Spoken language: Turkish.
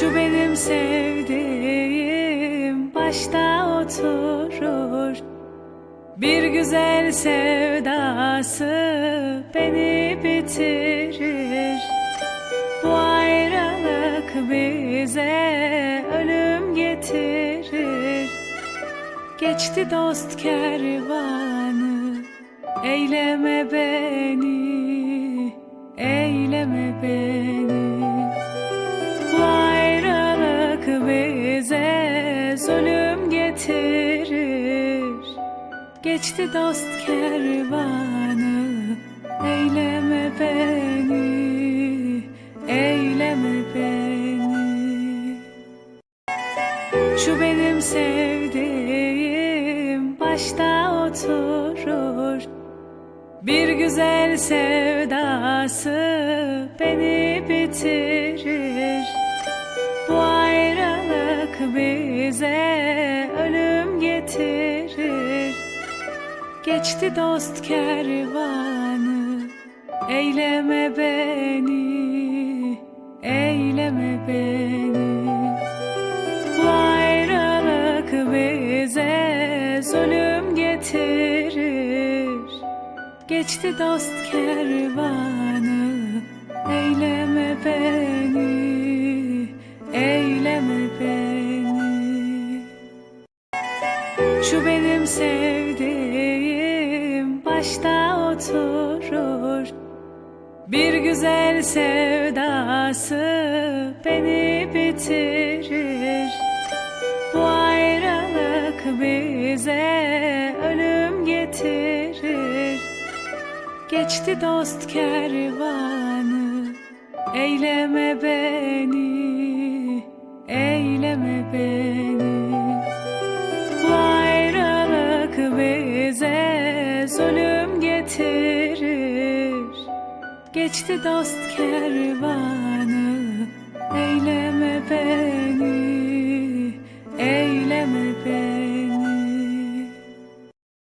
Şu benim sevdiğim başta oturur. Bir güzel sevdası beni bitirir. Bu ayrılık bize ölüm getirir. Geçti dost kervanı Eyleme beni bize zulüm getirir. Geçti dost kervanı Eyleme beni Eyleme beni. Şu benim sevdiğim başta oturur. Bir güzel sevdası beni bitirir Geçti dost kervanı Eyleme beni Eyleme beni. Bu ayrılık bize zulüm getirir. Geçti dost kervanı Eyleme beni Eyleme beni. Şu benim sevdiğim başta oturur. Bir güzel sevdası beni bitirir. Bu ayrılık bize ölüm getirir. Geçti dost kervanı Eyleme beni Eyleme beni. Bu ayrılık bize zulüm getirir. Geçti dost beni